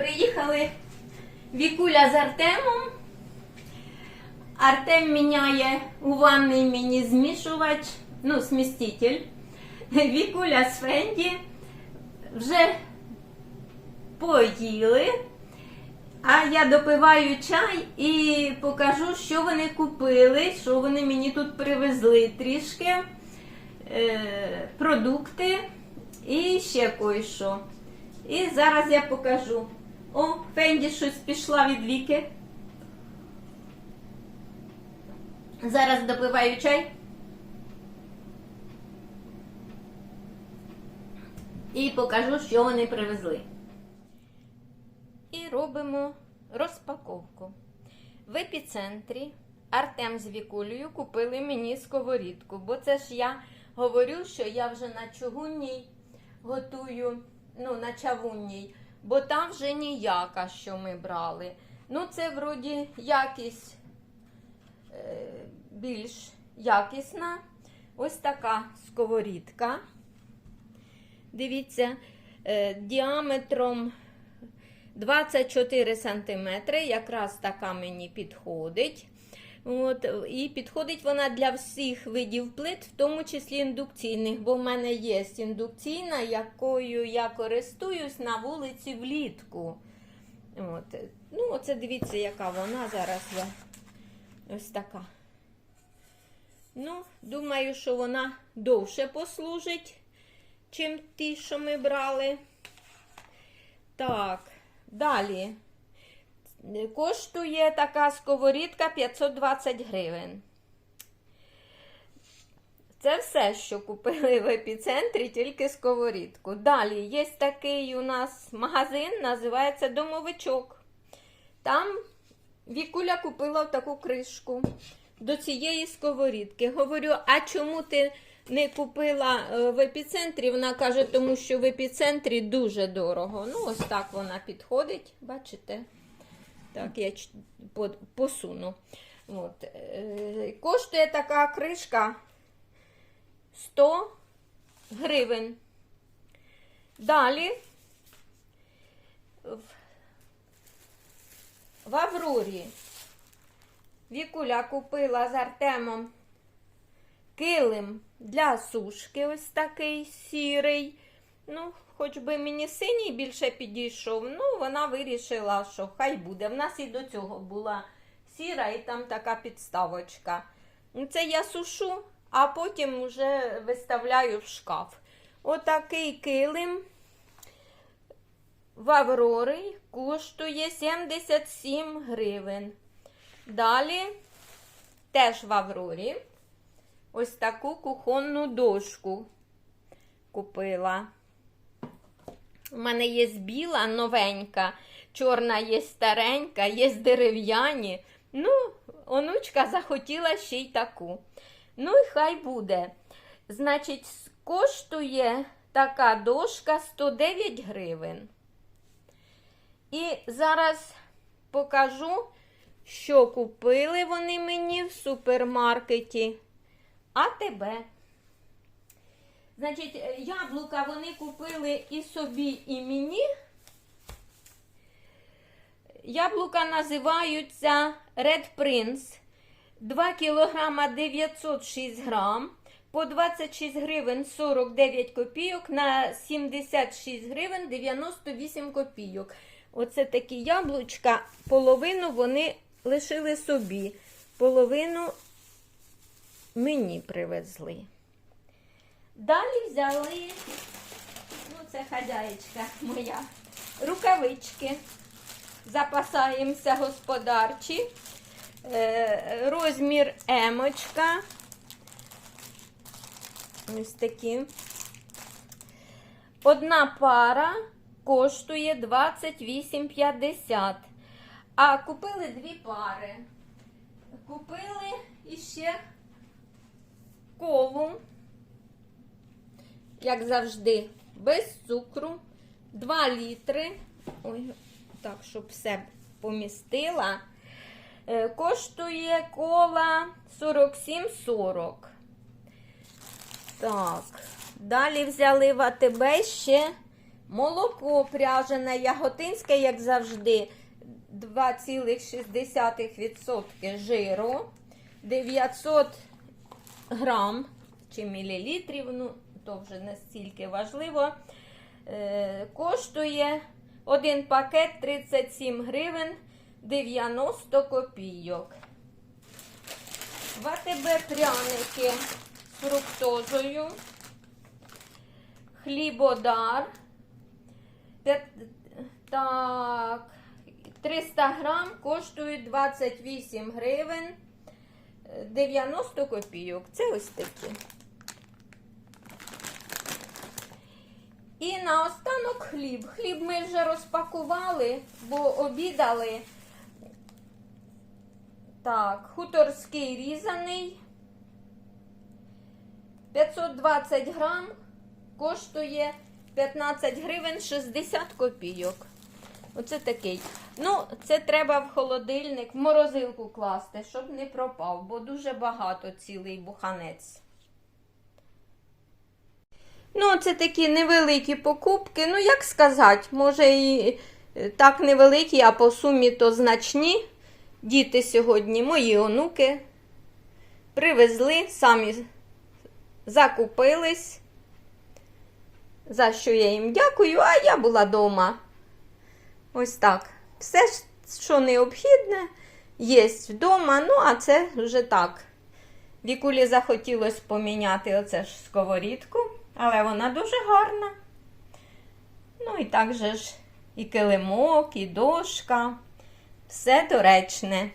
Приїхали Вікуля з Артемом. Артем міняє у ванний мені змішувач, ну, сміститель. Вікуля з Фенді вже поїли. А я допиваю чай і покажу, що вони купили, що вони мені тут привезли трішки е, продукти і ще кое-що. І зараз я покажу. О, Фенді щось пішла від віки. Зараз допиваю чай. І покажу, що вони привезли. І робимо розпаковку. В епіцентрі Артем з Вікулею купили мені сковорідку, бо це ж я говорю, що я вже на чугунній готую, ну, на чавунній, бо там вже ніяка, що ми брали. Ну, це вроді якість е, більш якісна. Ось така сковорідка. Дивіться, е, діаметром 24 см, якраз така мені підходить. От, і підходить вона для всіх видів плит, в тому числі індукційних, бо в мене є індукційна, якою я користуюсь на вулиці влітку. От. Ну, оце дивіться, яка вона зараз. Я. Ось така. Ну, думаю, що вона довше послужить, чим ті, що ми брали. Так, далі. Коштує така сковорідка 520 гривень. Це все, що купили в епіцентрі, тільки сковорідку. Далі є такий у нас магазин, називається Домовичок. Там Вікуля купила таку кришку до цієї сковорідки. Говорю, а чому ти не купила е, в епіцентрі? Вона каже, тому що в епіцентрі дуже дорого. Ну, ось так вона підходить, бачите? Так, я посуну. От. е, Коштує така кришка 100 гривень. Далі в Аврорі Вікуля купила з Артемом килим для сушки, ось такий сірий. Ну, хоч би мені синій більше підійшов, ну вона вирішила, що хай буде. В нас і до цього була сіра, і там така підставочка. Це я сушу, а потім вже виставляю в шкаф. Отакий килим в Аврори коштує 77 гривень. Далі теж в Аврорі ось таку кухонну дошку купила. У мене є біла новенька, чорна є старенька, є дерев'яні. Ну, онучка захотіла ще й таку. Ну і хай буде. Значить, коштує така дошка 109 гривень. І зараз покажу, що купили вони мені в супермаркеті. А тебе. Значить, е, яблука вони купили і собі, і мені. Яблука називаються Red Prince. 2 кілограма 906 грам. По 26 гривень 49 копійок на 76 гривень 98 копійок. Оце такі яблучка. Половину вони лишили собі. Половину мені привезли. Далі взяли, ну це хазяєчка моя, рукавички. Запасаємося господарчі. Е, розмір емочка. Ось такі. Одна пара коштує 28,50. А купили дві пари. Купили іще колу як завжди, без цукру, 2 літри. Ой, так, щоб все помістила. Е, Коштує кола 47,40. Так, далі взяли в АТБ ще Молоко пряжене яготинське, як завжди, 2,6% жиру, 900 грам чи мілілітрів, ну, то вже не стільки важливо. Е, коштує один пакет 37 гривень 90 копійок. В АТБ пряники з фруктозою, хлібодар. Так, 300 грам коштує 28 гривень е, 90 копійок. Це ось такі. І наостанок хліб. Хліб ми вже розпакували, бо обідали. Так, хуторський різаний. 520 грам коштує 15 гривень 60 копійок. Оце такий. Ну, це треба в холодильник, в морозилку класти, щоб не пропав, бо дуже багато цілий буханець. Ну, це такі невеликі покупки. Ну, як сказати, може і е, так невеликі, а по сумі то значні. Діти сьогодні, мої онуки, привезли, самі закупились. За що я їм дякую, а я була вдома. Ось так. Все, що необхідне, є вдома. Ну, а це вже так. Вікулі захотілося поміняти оце ж сковорідку, але вона дуже гарна. Ну і так же ж і килимок, і дошка. Все доречне.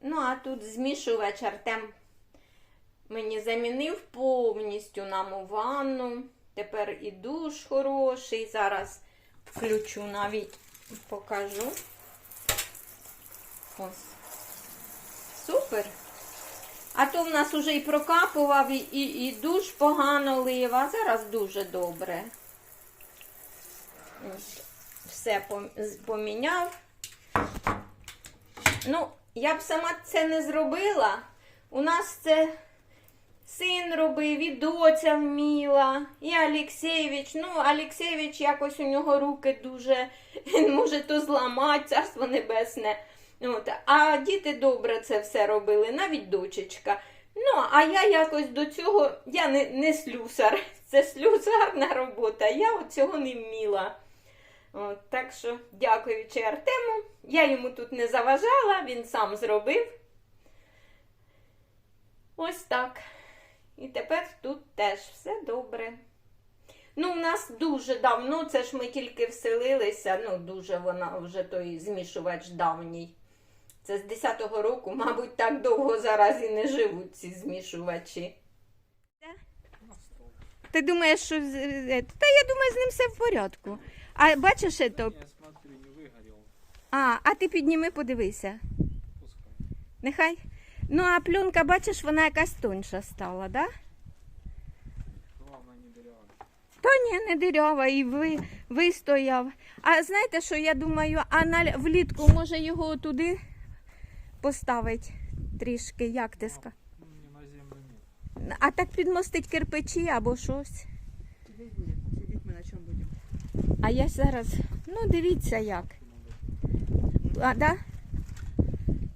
Ну, а тут змішувач Артем мені замінив повністю нам ванну. Тепер і душ хороший. Зараз включу навіть покажу. Ось. Супер. А то в нас уже і прокапував, і, і, і душ погано лив, а зараз дуже добре. Все поміняв. Ну, я б сама це не зробила. У нас це син робив, і доця вміла, і Алексєєвич. Ну, Алексєєвич якось у нього руки дуже, він може то зламати, царство небесне. От. А діти добре це все робили, навіть дочечка. Ну, а я якось до цього, я не, не слюсар, це слюсарна робота, я от цього не вміла. От, так що, дякуючи Артему, я йому тут не заважала, він сам зробив. Ось так. І тепер тут теж все добре. Ну, у нас дуже давно, це ж ми тільки вселилися, ну, дуже вона вже той змішувач давній. Це з 10-го року, мабуть, так довго зараз і не живуть ці змішувачі. Ти думаєш, що з- е, та я думаю, з ним все в порядку. А бачиш, це? Я смотрю, не выгорел. А, а ти підніми, подивися. Пускай. Нехай. Ну, а пленка, бачиш, вона якась тонша стала, да? Главное не дырявый. Та ні, не дирява і ви, вистояв. А знаєте, що я думаю, а на влітку може його туди поставити трішки, як ти ска? На землю нет. А так підмостить кирпичі або щось. На? А я зараз, ну дивіться як. А, да?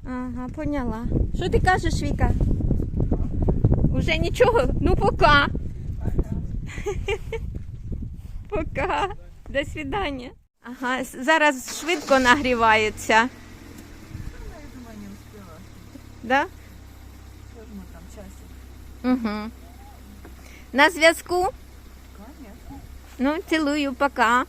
Ага, поняла. Що ти кажеш, Віка? Уже нічого? Ну, пока. Пока. До свидання. Ага, зараз швидко нагрівається. Ну, я думаю, не успела. Да? Мы там часик? Угу. На зв'язку. Конечно. Ну, цілую, пока.